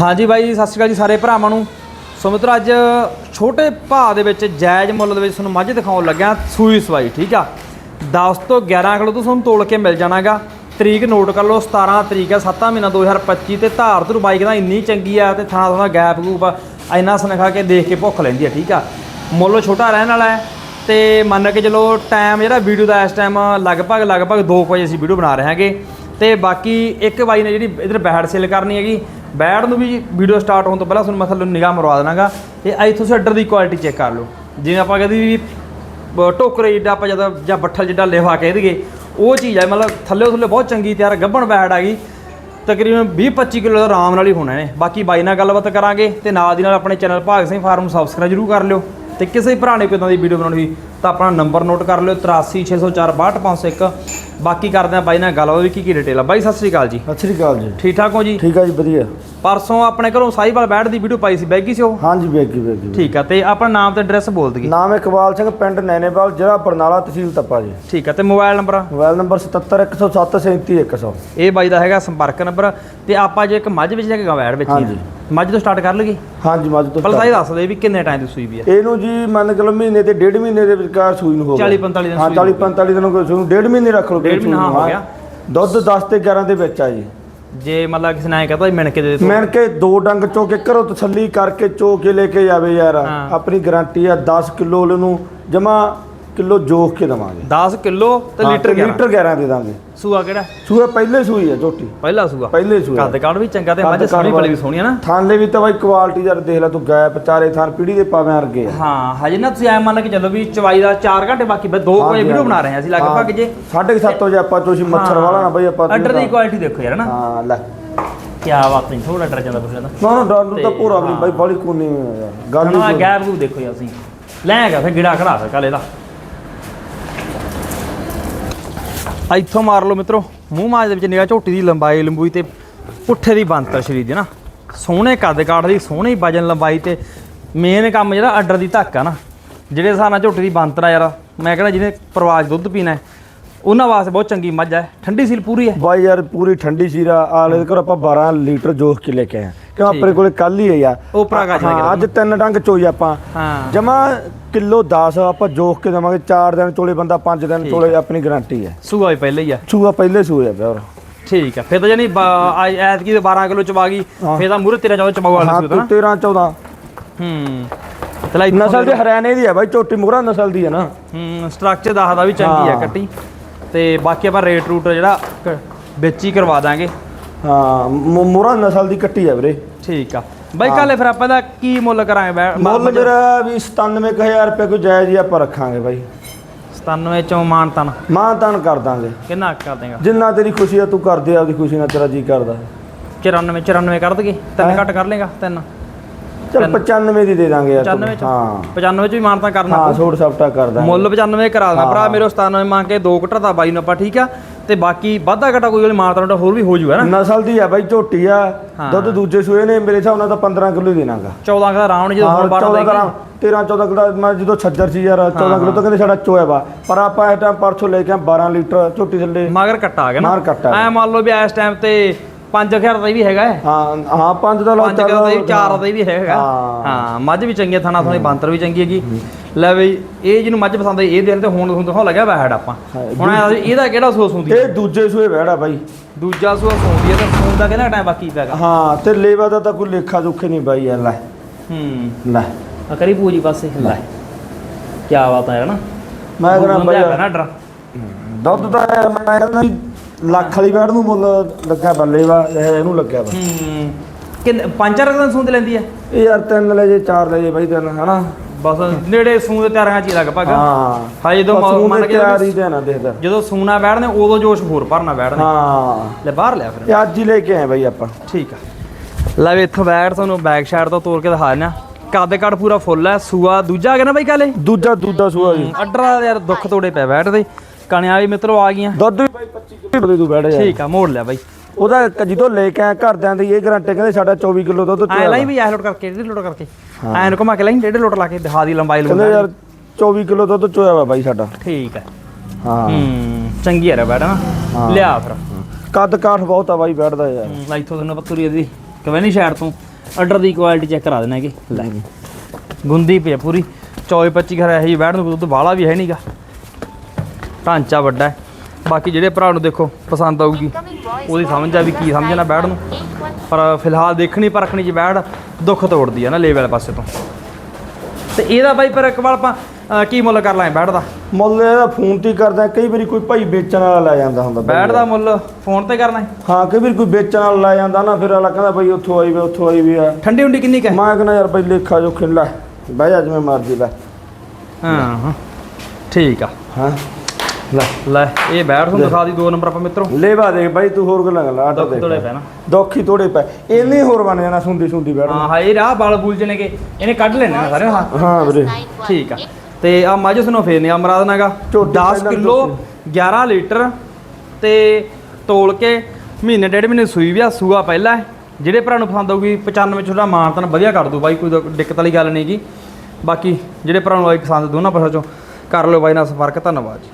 ਹਾਂਜੀ ਬਾਈ ਜੀ ਸਤਿ ਸ਼੍ਰੀ ਅਕਾਲ ਜੀ ਸਾਰੇ ਭਰਾਵਾਂ ਨੂੰ। ਸੋ ਮਿੱਤਰੋ, ਅੱਜ ਛੋਟੇ ਭਾਅ ਦੇ ਵਿੱਚ ਜਾਇਜ਼ ਮੁੱਲ ਦੇ ਵਿੱਚ ਤੁਹਾਨੂੰ ਮੱਝ ਦਿਖਾਉਣ ਲੱਗਿਆ ਸੂਈ ਸਵਾਈ, ਠੀਕ ਆ? 10 ਤੋਂ 11 ਕਿਲੋ ਤੋਂ ਤੁਹਾਨੂੰ ਤੋਲ ਕੇ ਮਿਲ ਜਾਣਾਗਾ। ਤਰੀਕ ਨੋਟ ਕਰ ਲਓ 17 ਤਰੀਕ ਹੈ 7 ਮਹੀਨਾ 2025 ਤੇ ਧਾਰ ਧੁਰ ਬਾਈਕ ਕਹਿੰਦਾ ਇੰਨੀ ਚੰਗੀ ਆ ਤੇ ਥਾਣਾ ਥਾਣਾ ਗੈਪ ਗੂਪ ਆ, ਇੰਨਾ ਸਨਖਾ ਕੇ ਦੇਖ ਕੇ ਭੁੱਖ ਲੈਂਦੀ ਆ, ਠੀਕ ਆ? ਮੁੱਲ ਛੋਟਾ ਰਹਿਣ ਵਾਲਾ ਹੈ ਤੇ ਮੰਨ ਕੇ ਚਲੋ ਟਾਈਮ ਜਿਹੜਾ ਵੀਡੀਓ ਦਾ ਇਸ ਟਾਈਮ ਲਗਭਗ ਲਗਭਗ 2 ਵਜੇ ਅਸੀਂ ਵੀਡੀਓ ਬਣਾ ਰਹੇ ਹਾਂਗੇ। ਤੇ ਬਾਕੀ ਇੱਕ ਬਾਈ ਨੇ ਜਿਹੜੀ ਇਧਰ ਬੈਡ ਸੇਲ ਕਰਨੀ ਹੈਗੀ ਬੈਡ ਨੂੰ ਵੀ ਵੀਡੀਓ ਸਟਾਰਟ ਹੋਣ ਤੋਂ ਪਹਿਲਾਂ ਤੁਹਾਨੂੰ ਮੈਂ ਥੱਲੇ ਨਿਗਾਹ ਮਰਵਾ ਦੇਣਾਗਾ ਤੇ ਅੱਜ ਤੁਸੀਂ ਅੱਡਰ ਦੀ ਕੁਆਲਿਟੀ ਚੈੱਕ ਕਰ ਲਓ। ਜਿਵੇਂ ਆਪਾਂ ਕਹਿੰਦੇ ਵੀ ਬ- ਟੋਕਰੇ ਜਿੱਡਾ ਆਪਾਂ ਜਦੋਂ ਜਾਂ ਬੱਠਲ ਜਿੱਡਾ ਲੇਵਾ ਕਹਿ ਦਈਏ, ਉਹ ਚੀਜ਼ ਹੈ ਮਤਲਬ ਥੱਲੇ ਥੱਲੇ ਬਹੁਤ ਚੰਗੀ ਤਿਆਰ ਗੱਭਣ ਆ ਗਈ ਤਕਰੀਬਨ 20-25 ਕਿਲੋ ਦਾ ਆਰਾਮ ਨਾਲ ਹੀ ਹੋਣਾ ਨੇ। ਬਾਕੀ ਬਾਈ ਨਾਲ ਗੱਲਬਾਤ ਕਰਾਂਗੇ ਤੇ ਨਾਲ ਦੀ ਨਾਲ ਆਪਣੇ ਚੈਨਲ ਭਾਗ ਸਿੰਘ ਫਾਰਮ ਨੂੰ ਸਬਸਕ੍ਰਾਈਬ ਜਰੂਰ ਕਰ ਲਿਓ। ਤੇ ਕਿਸੇ ਭਰਾ ਨੇ ਕੋਈ ਇਦਾਂ ਦੀ ਵੀਡੀਓ ਬਣਾਉਣੀ ਤਾਂ ਆਪਣਾ ਨੰਬਰ ਨੋਟ ਕਰ ਲਿਓ 8360462501 ਬਾਕੀ ਕਰਦੇ ਆ ਬਾਈ ਨਾਲ ਗੱਲਬਾਤ ਵੀ ਕੀ ਕੀ ਡਿਟੇਲ ਆ। ਬਾਈ ਸਤਿ ਸ੍ਰੀ ਅਕਾਲ ਜੀ। ਸਤਿ ਸ੍ਰੀ ਅਕਾਲ ਜੀ। ਠੀਕ ਠਾਕ ਹੋ ਜੀ? ਠੀਕ ਆ ਜੀ ਵਧੀਆ। ਪਰਸੋਂ ਆਪਣੇ ਘਰੋਂ ਸਾਈਵਾਲ ਬੈਠ ਦੀ ਵੀਡੀਓ ਪਾਈ ਸੀ ਬੈਗੀ ਸੀ ਉਹ? ਹਾਂਜੀ ਬੇਗੀ ਬੇਗੀ ਠੀਕ ਆ ਤੇ ਆਪਣਾ ਨਾਮ ਤੇ ਐਡਰੈਸ ਬੋਲ ਦਈਏ। ਨਾਮ ਇਕਬਾਲ ਸਿੰਘ ਪਿੰਡ ਨੈਣੇਵਾਲ ਜ਼ਿਲ੍ਹਾ ਬਰਨਾਲਾ ਤਹਿਸੀਲ ਤੱਪਾ ਜੀ। ਠੀਕ ਆ ਤੇ ਮੋਬਾਈਲ ਨੰਬਰ? ਮੋਬਾਈਲ ਨੰਬਰ 7710737100 ਇਹ ਬਾਈ ਦਾ ਹੈਗਾ ਸੰਪਰਕ ਨੰਬਰ ਤੇ ਆਪਾਂ ਜੇ ਇੱਕ ਮੱਝ ਵਿੱਚ ਜਾ ਕੇ ਗਵੈੜ ਵਿੱਚ ਹਾਂਜੀ। ਮੱਝ ਤੋਂ ਸਟਾਰਟ ਕਰ ਲਈਏ? ਹਾਂਜੀ ਮੱਝ ਤੋਂ ਪਹਿਲਾਂ ਇਹ ਦੱਸ ਦੇ ਵੀ ਕਿੰਨੇ ਟਾਈਮ ਦੀ ਸੂਈ ਵੀ ਹੈ ਇਹਨੂੰ ਜੀ ਮੰਨ ਕੇ ਲਓ ਮਹੀਨੇ ਤੇ ਡੇਢ ਮਹੀਨੇ ਦੇ ਵਿਚਕਾਰ ਸੂਈ ਨੂੰ ਹੋ ਗਿਆ। 40 45 ਦਿਨ ਹਾਂ ਸੂਈ 40 45 ਦਿਨ ਕੋਈ ਸੂਈ ਨੂੰ। ਡੇਢ ਮਹੀਨੇ ਰੱਖ ਲਓ। ਡੇਢ ਮਹੀਨਾ ਹੋ। ਗਿਆ। ਦੁੱਧ 10 ਤੇ 11 ਦੇ ਵਿੱਚ ਆ ਜੀ ਜੇ ਮਤਲਬ ਕਿਸੇ ਨੇ ਕਹਤਾ ਮਿਣ ਕੇ ਦੇ ਦੇ ਮੈਨ ਕੇ ਦੋ ਡੰਗ ਚੋ ਕੇ ਘਰੋਂ ਤਸੱਲੀ ਕਰਕੇ ਚੋ ਕੇ ਲੈ ਕੇ ਜਾਵੇ ਯਾਰ। ਆਪਣੀ ਗਾਰੰਟੀ ਆ 10 ਕਿਲੋ ਨੂੰ ਜਮਾ ਕਿਲੋ ਜੋਖ ਕੇ ਦਵਾਂਗੇ। 10 ਕਿਲੋ ਤੇ ਹਾਂ, ਲੀਟਰ ਤੇ ਲੀਟਰ 11 ਦੇ ਦਾਂਗੇ। ਸੂਆ ਕਿਹੜਾ? ਸੂਆ ਪਹਿਲੇ ਸੂਈ ਆ ਝੋਟੀ ਪਹਿਲਾ ਸੂਆ। ਪਹਿਲੇ ਸੂਆ। ਕੱਦ ਕਾੜ ਵੀ ਚੰਗਾ ਤੇ ਮੱਝ ਸੋਹਣੀ ਵੀ ਵਾਲੀ। ਸੋਹਣੀ ਹੈ ਨਾ। ਥਾਲੇ ਵੀ ਤਾਂ ਬਾਈ ਕੁਆਲਿਟੀ ਯਾਰ ਦੇਖ ਲੈ ਤੂੰ ਗੈਪ ਚਾਰੇ ਥਾਂ ਪੀੜੀ ਦੇ ਪਾਵੇਂ ਅਰਗੇ ਆ। ਹਾਂ ਹਜੇ ਨਾ ਤੁਸੀਂ ਐ ਮੰਨ ਕੇ ਚੱਲੋ ਵੀ ਚਵਾਈ ਦਾ 4 ਘੰਟੇ ਬਾਕੀ ਬਸ 2 ਵਜੇ ਹਾਂਜੀ, ਵੀਡੀਓ। ਬਣਾ ਰਹੇ ਹਾਂ ਅਸੀਂ ਲਗਭਗ ਜੇ। ਸਾਢੇ ਕੁ ਸੱਤ ਵਜੇ ਆਪਾਂ ਤੁਸੀਂ ਮੱਛਰ ਵਾਲਾ ਨਾ ਬਾਈ ਆਪਾਂ ਆਰਡਰ ਦੀ ਕੁਆਲਿਟੀ ਦੇਖੋ ਯਾਰ ਨਾ। ਹਾਂ ਲੈ। ਕੀ ਬਾਤ ਨਹੀਂ ਥੋੜਾ ਡਰ ਜਾਂਦਾ ਪੁੱਛਦਾ ਨਾ ਨਾ ਡਰ ਨੂੰ ਤਾਂ ਤੇ ਪੂਰਾ ਵੀ ਬਾਈ ਬੜੀ ਕੋਨੀ ਯਾਰ ਗੱਲ ਹੀ ਨਾ ਸੁਣ। ਗੈਪ ਨੂੰ ਦੇਖੋ ਯਾਰ ਤੁਸੀਂ ਲੈ ਗਿਆ ਫਿਰ ਗਿੜਾ ਖੜਾ ਫਿਰ ਕਾਲੇ ਦਾ ਇੱਥੋਂ ਮਾਰ ਲਓ ਮਿੱਤਰੋ। ਮੂੰਹ ਮਾਜ ਦੇ ਵਿੱਚ ਨਿਗਾਹ ਝੋਟੀ ਦੀ ਲੰਬਾਈ, ਲੰਬੂਈ ਤੇ ਪੁੱਠੇ ਦੀ ਬੰਤਰ ਸ਼ਰੀਰ ਦੀ ਨਾ। ਸੋਹਣੇ ਕੱਦ ਕਾਠ ਦੀ, ਸੋਹਣੀ ਵਜਨ ਲੰਬਾਈ ਤੇ ਮੇਨ ਕੰਮ ਜਿਹੜਾ ਆਰਡਰ ਦੀ ਧੱਕ ਆ ਨਾ। ਜਿਹੜੇ ਹਿਸਾਬ ਨਾਲ ਝੋਟੀ ਦੀ ਬੰਤਰ ਆ ਯਾਰ, ਮੈਂ ਕਹਿੰਦਾ ਜਿਹਨੇ ਪਰਵਾਜ ਦੁੱਧ ਪੀਣਾ ਉਹਨਾਂ ਵਾਸਤੇ ਬਹੁਤ ਚੰਗੀ ਮੱਝ ਹੈ ਠੰਡੀ ਸੀਲ ਪੂਰੀ ਹੈ ਬਾਈ ਯਾਰ ਪੂਰੀ ਠੰਡੀ ਸੀਰਾ ਆਲੇ ਦੇ ਘਰ ਆਪਾਂ 12 ਲੀਟਰ ਜੋਖ ਕੇ ਲੈ ਕੇ ਆਏ ਕਿਉਂ ਆਪਣੇ ਕੋਲੇ ਕੱਲ ਹੀ ਹੈ ਯਾਰ ਉਪਰਾ ਗਾਜ ਹਾਂ ਅੱਜ ਤਿੰਨ ਡੰਗ ਚੋਈ ਆਪਾਂ। ਹਾਂ। ਜਮਾ ਕਿਲੋ 10 ਆਪਾਂ ਜੋਖ ਕੇ ਦੇਵਾਂਗੇ 4 ਦਿਨ ਚੋਲੇ ਬੰਦਾ 5 ਦਿਨ ਚੋਲੇ ਆਪਣੀ ਗਾਰੰਟੀ ਹੈ ਸੂਆ ਵੀ ਪਹਿਲੇ ਹੀ ਆ। ਸੂਆ ਪਹਿਲੇ ਸੂਏ ਆ ਪਿਆ ਠੀਕ ਹੈ ਫਿਰ ਤਾਂ ਜਾਨੀ ਐਤ ਕੀ 12 ਕਿਲੋ ਚਵਾ ਗਈ ਹਾਂ। ਫਿਰ ਤਾਂ ਮੂਰੇ 13 14 ਚਮਾਉ ਵਾਲਾ ਹਾਂ ਸੀ ਤੂੰ। ਨਾ 13 14 ਹੂੰ। ਨਸਲ ਦੇ ਹਰਿਆਣੇ ਦੀ ਹੈ ਬਾਈ ਛੋਟੀ ਮੁਗਰਾ ਨਸਲ ਦੀ ਹੈ ਨਾ। ਹੂੰ ਸਟਰਕਚਰ ਦੱਸਦਾ ਵੀ ਚੰਗੀ ਆ ਹਾਂ। ਕੱਟੀ। ਤੇ ਬਾਕੀ ਆਪਾਂ ਰੇਟ ਰੂਟ ਜਿਹੜਾ ਕ- ਵਿੱਚ ਹੀ ਕਰਵਾ ਦਾਂਗੇ। ਹਾਂ ਮੁ- ਮੁਰਾ ਨਸਲ ਦੀ ਕੱਟੀ ਹੈ ਵੀਰੇ। ਠੀਕ ਆ। ਬਾਈ ਕੱਲੇ ਫਿਰ ਆਪਾਂ ਦਾ ਕੀ ਮੁੱਲ ਕਰਾਂਗੇ ਬੈ- ਮ- ਮੁੱਲ ਮੇਰਾ ਵੀ 97000 ਰੁਪਏ ਕੋਈ ਜਾਇਜ਼ ਹੀ ਆਪਾਂ ਰੱਖਾਂਗੇ ਬਾਈ। 97 ਚੋਂ ਮਾਨ ਤਨ। ਮਾਂ ਤਾਨ ਕਰ ਦਾਂਗੇ। ਕਿੰਨਾ ਕਰ ਦੇਗਾ? ਜਿੰਨਾ ਤੇਰੀ ਖੁਸ਼ੀ ਆ ਤੂੰ ਕਰਦੇ ਆ ਆਪਦੀ ਖੁਸ਼ੀ ਨਾਲ ਤੇਰਾ ਜੀ ਕਰਦਾ। 94 94 ਕਰ ਦਗੇ ਤਿੰਨ ਹੈਂ? ਘੱਟ ਕਰ ਲੇਗਾ ਤਿੰਨ। ਚਲ 95 ਦੀ ਦੇ ਦਾਂਗੇ ਯਾਰ 95 ਚ ਹਾਂ। 95 ਚ ਵੀ ਮਾਨ ਤਾਂ ਕਰਨਾ ਹਾਂ। ਛੋਟ ਸਪਟਾ ਕਰ ਦਾਂਗੇ। ਮੁੱਲ 95 ਕਰਾ ਦੇਣਾ। ਭਰਾ। ਮੇਰੇ 97 ਮੰਗ ਕੇ ਦੋ ਘਟਾ ਦਾ ਬਾਈ ਨੂੰ ਆਪਾਂ ਠੀਕ ਆ? ਤੇ ਬਾਕੀ ਵਾਧਾ ਘਟਾ ਕੋਈ ਵਾਲੀ ਮਾਨ ਤਾਂ ਹੋਰ ਵੀ ਹੋ ਜੂਗਾ ਨਾ। ਨਸਲ ਦੀ ਆ ਬਾਈ ਝੋਟੀ ਆ। ਦੁੱਧ ਦੂਜੇ ਸੂਏ ਨੇ ਮੇਰੇ ਹਿਸਾਬ ਨਾਲ ਤਾਂ 15 ਕਿਲੋ ਹੀ ਦੇਣਾਗਾ। 14 ਦਾ ਰਾਉਂਡ ਜਦੋਂ ਹੁਣ 12 14 ਦਾ ਗ੍ਰਾਮ 13 14 ਕਿਲੋ ਮੈਂ ਜਦੋਂ ਛੱਜਰ ਸੀ ਯਾਰ 14 ਕਿਲੋ ਤਾਂ ਕਹਿੰਦੇ ਸਾਡਾ ਚੋਇਆ ਵਾ। ਪਰ ਆਪਾਂ ਇਸ ਟਾਈਮ ਪਰਸੋਂ ਲੈ ਕੇ ਆਏ 12 ਲੀਟਰ ਝੋਟੀ ਥੱਲੇ। ਮਗਰ ਕੱਟਾ ਆ ਗਿਆ ਨਾ। ਮਗਰ ਕੱਟਾ ਐ ਮੰਨ ਲਓ ਵੀ ਇਸ ਟਾਈਮ ਤੇ 5000 ਦਾ ਵੀ ਹੈਗਾ ਹੈ। ਹਾਂ ਹਾਂ ਪੰਜ ਦਾ 5 ਦਾ ਵੀ 4 ਦਾ ਵੀ ਹੈਗਾ ਹਾਂ। ਹਾਂ। ਮੱਝ ਵੀ ਚੰਗੀ ਆ ਥਾਣਾ ਥਾਣੀ ਬੰਤਰ ਵੀ ਚੰਗੀ ਹੈਗੀ। ਲੈ ਬਈ ਇਹ ਜਿਹਨੂੰ ਮੱਝ ਪਸੰਦ ਇਹ ਦੇਣ ਤੇ ਹੁਣ ਤੁਹਾਨੂੰ ਦਿਖਾਉਣ ਲੱਗਿਆ ਬੈਡ ਆਪਾਂ। ਹਾਂ, ਹੁਣ ਐਂ ਦੱਸ ਵੀ ਇਹਦਾ ਕਿਹੜਾ ਸੋਸ ਹੁੰਦੀ ਇਹ ਦੂਜੇ ਸੂਏ ਬਹਿੜਾ ਬਾਈ। ਦੂਜਾ ਸੋਸ ਹੁੰਦੀ ਹੈ ਤੇ ਸੋਨ ਦਾ ਕਿਹੜਾ ਟਾਈਮ ਬਾਕੀ ਪੈਗਾ ਹਾਂ ਤੇ ਲੇਵਾ ਦਾ ਤਾਂ ਕੋਈ ਲੇਖਾ ਦੁੱਖ ਨਹੀਂ ਬਾਈ ਯਾਰ ਲੈ। ਹੂੰ। ਲੈ। ਆ ਕਰੀ ਪੂਜੀ ਪਾਸੇ। ਲੈ। ਕੀ ਬਾਤ ਹੈ ਨਾ। ਮੈਂ ਕਹਿੰਦਾ ਬਾਈ। ਨਾ ਡਰ। ਦੁੱਧ ਯਾਰ ਮੈਂ ਕਹਿੰਦਾ ਵੀ ਲੱਖ ਵਾਲੀ ਬੈੜ ਨੂੰ ਮੁੱਲ ਲੱਗਾ ਬੱਲੇ ਵਾ ਇਹ ਇਹਨੂੰ ਲੱਗਿਆ ਵਾ। ਹੂੰ ਕਿੰਨੇ ਪੰਜ ਚਾਰ ਦਿਨ ਸੂੰਦ ਲੈਂਦੀ ਹੈ ਇਹ ਯਾਰ ਤਿੰਨ ਲੈ ਜੇ ਚਾਰ ਲੈ ਜੇ ਬਾਈ ਤਿੰਨ ਹਨਾ? ਬਸ ਨੇੜੇ ਸੂੰਦ ਤਿਆਰੀਆਂ ਚ ਹੀ ਲਗਭਗ ਹਾਂ। ਹਾਂ ਜਦੋਂ ਮੰਨ ਕੇ ਤਿਆਰੀ ਤੇ ਨਾ ਦੇਖਦਾ ਜਦੋਂ ਸੂਣਾ ਬੈਠਨੇ ਉਦੋਂ ਜੋਸ਼ ਹੋਰ ਭਰਨਾ ਬੈਠਨੇ ਹਾਂ। ਲੈ ਬਾਹਰ ਲਿਆ ਫਿਰ। ਅੱਜ ਹੀ ਲੈ ਕੇ ਆਏ ਬਾਈ ਆਪਾਂ। ਠੀਕ ਆ। ਲੈ ਵੀ ਇੱਥੋਂ ਬੈਠ ਤੁਹਾਨੂੰ ਬੈਕ ਸਾਈਡ ਤੋਂ ਤੋੜ ਕੇ ਦਿਖਾ ਦਿੰਨਾ ਕੱਦ ਕੱਦ ਪੂਰਾ ਫੁੱਲ ਹੈ ਸੂਆ ਦੂਜਾ ਨਾ ਬਾਈ ਕਾਲੇ? ਦੂਜਾ ਦੂਜਾ ਸੂਆ ਜੀ। ਅੱਡਰਾ ਯਾਰ ਦੁੱਖ ਤੋੜੇ ਪੈ ਬੈਠਦੇ ਕਣਿਆ ਵੀ ਮਿੱਤਰੋ ਆ ਗਈਆਂ। ਦੁੱਧ ਵੀ ਬਾਈ 25 ਕਿਲੋ ਦੇ ਤੂੰ ਬੈਠ ਜਾ ਠੀਕ ਆ ਮੋੜ ਲਿਆ ਬਾਈ। ਉਹਦਾ ਕ- ਜਦੋਂ ਲੈ ਕੇ ਘਰਦਿਆਂ ਦੀ ਇਹ ਗਰੰਟੀ ਕਹਿੰਦੇ ਸਾਡਾ 24 ਕਿਲੋ ਦੁੱਧ ਐ ਲਾਈ ਵੀ ਐ ਲੋਟ ਕਰਕੇ ਡੇਢ ਲੋਟ ਕਰਕੇ। ਐ ਨੂੰ ਘੁਮਾ ਕੇ ਲਾਈ ਡੇਢ ਲੋਟ ਲਾ ਕੇ ਦਿਖਾ ਦੀ ਲੰਬਾਈ ਕਹਿੰਦੇ ਲੰਬਾਈ। ਯਾਰ 24 ਕਿਲੋ ਦੁੱਧ ਚੋਇਆ ਵਾ ਬਾਈ ਸਾਡਾ। ਠੀਕ ਹੈ। ਹਾਂ ਚੰਗੀ ਹੈ ਰੇ ਬੈਠ। ਲਿਆ ਫਿਰ। ਕੱਦ ਕਾਠ ਬਹੁਤ ਆ ਬਾਈ ਬੈਠਦਾ ਯਾਰ। ਹੂੰ, ਲੈ ਇੱਥੋਂ ਤੁਹਾਨੂੰ ਪਤੂਰੀ ਦੀ ਕਿਵੇਂ ਨਹੀਂ ਸ਼ਾਇਦ ਤੋਂ। ਆਰਡਰ ਦੀ ਕੁਆਲਿਟੀ ਚੈੱਕ ਕਰਾ ਦੇਣਾ ਕਿ ਲੈ। ਗੁੰਦੀ ਪਈ ਆ ਪੂਰੀ। 24 25 ਘਰ ਇਹੀ ਬੈਠ ਨੂੰ ਦੁੱਧ ਬਾਹਲਾ ਵੀ ਹੈ ਨਹੀਂਗਾ ਢਾਂਚਾ ਵੱਡਾ ਹੈ। ਬਾਕੀ ਜਿਹੜੇ ਭਰਾ ਨੂੰ ਦੇਖੋ ਪਸੰਦ ਆਊਗੀ ਉਹਦੀ ਸਮਝ ਆ ਵੀ ਕੀ ਸਮਝਣਾ ਬੈਠ ਨੂੰ। ਪਰ ਫਿਲਹਾਲ ਦੇਖਣੀ ਪਰਖਣੀ ਚ ਬੈਠ ਦੁੱਖ ਤੋੜਦੀ ਆ ਨਾ ਲੇਵਲ ਪਾਸੇ ਤੋਂ। ਤੇ ਇਹਦਾ ਬਾਈ ਪਰ ਇੱਕ ਵਾਰ ਆਪਾਂ ਅਹ, ਕੀ ਮੁੱਲ ਕਰ ਲਾਂਗੇ ਬੈਠ ਦਾ? ਮੁੱਲ ਇਹਦਾ ਫੋਨ ਤੇ ਹੀ ਕਰਦਾ ਕਈ ਵਾਰੀ ਕੋਈ ਭਾਈ ਵੇਚਣ ਵਾਲਾ ਲੈ ਜਾਂਦਾ ਹੁੰਦਾ। ਬੈਠ ਦਾ ਮੁੱਲ ਫੋਨ ਤੇ ਕਰਨਾ ਹੈ? ਹਾਂ ਕਈ ਵਾਰੀ ਕੋਈ ਵੇਚਣ ਵਾਲਾ ਲੈ ਜਾਂਦਾ ਨਾ ਫਿਰ ਅਗਲਾ ਕਹਿੰਦਾ ਭਾਈ ਉੱਥੋਂ ਆਈ ਵੇ ਉੱਥੋਂ ਆਈ ਵੀ ਆ। ਠੰਡੀ ਹੁੰਡੀ ਕਿੰਨੀ ਕੁ ਹੈ? ਮੈਂ ਕਹਿੰਦਾ ਯਾਰ ਭਾਈ ਲੇਖਾ ਜੋ ਖਿੱਲਾ ਬਹਿ ਜਾ ਜਿਵੇਂ ਮਰਜ਼ੀ ਲੈ ਹਾਂ ਹਾਂ। ਠੀਕ ਆ। ਹਾਂ। ਲੈ ਲੈ ਇਹ ਬੈਠ ਤੁਹਾਨੂੰ ਦਿਖਾ ਦੀ ਦੋ ਨੰਬਰ ਆਪਾਂ ਮਿੱਤਰੋ। ਲੇਵਾ ਦੇਖ ਭਾਈ ਤੂੰ ਹੋਰ ਗੱਲਾਂ ਕਰ ਲਾ ਆਟਾ ਦੁੱਖ ਤੋੜੇ ਪੈਣਾ। ਦੁੱਖ ਹੀ ਤੋੜੇ ਪੈ ਇੰਨੇ ਹੋਰ ਬਣ ਜਾਣਾ ਸੁੰਦੀ ਸੁੰਦੀ ਬੈਠ। ਹਾਂ ਹਾਏ ਰਾਹ ਬਾਲ ਬੂਲ ਜਣੇ ਕੇ ਇਹਨੇ ਕੱਢ ਲੈਣੇ ਨਾ ਸਾਰੇ ਹਾਂ। ਹਾਂ ਵੀਰੇ। ਠੀਕ ਆ। ਤੇ ਆ ਮੱਝ ਤੁਹਾਨੂੰ ਫੇਰ ਨਿਆ ਮਰਾਦ ਨਾਗਾ ਝੋਟੀ 10 ਪਹਿਲਾਂ ਕਿਲੋ 11 ਲੀਟਰ ਤੇ ਤੋਲ ਕੇ ਮਹੀਨੇ ਡੇਢ ਮਹੀਨੇ ਸੂਈ ਵੀ ਆ ਸੂਆ ਪਹਿਲਾਂ ਹੈ। ਜਿਹੜੇ ਭਰਾ ਨੂੰ ਪਸੰਦ ਆਊਗੀ 95 ਛੋਟਾ ਮਾਨਤਨ ਵਧੀਆ ਕਰ ਦੂ ਬਾਈ ਕੋਈ ਦਿੱਕਤ ਵਾਲੀ ਗੱਲ ਨਹੀਂਗੀ ਬਾਕੀ ਜਿਹੜੇ ਭਰਾ ਨੂੰ ਆਈ ਪਸੰਦ ਦੋਨਾਂ ਪਾਸੋਂ ਚੋਂ ਕਰ ਲਿਓ ਬਾਈ ਨਾਲ ਸੰਪਰਕ ਧੰਨਵਾਦ ਜੀ।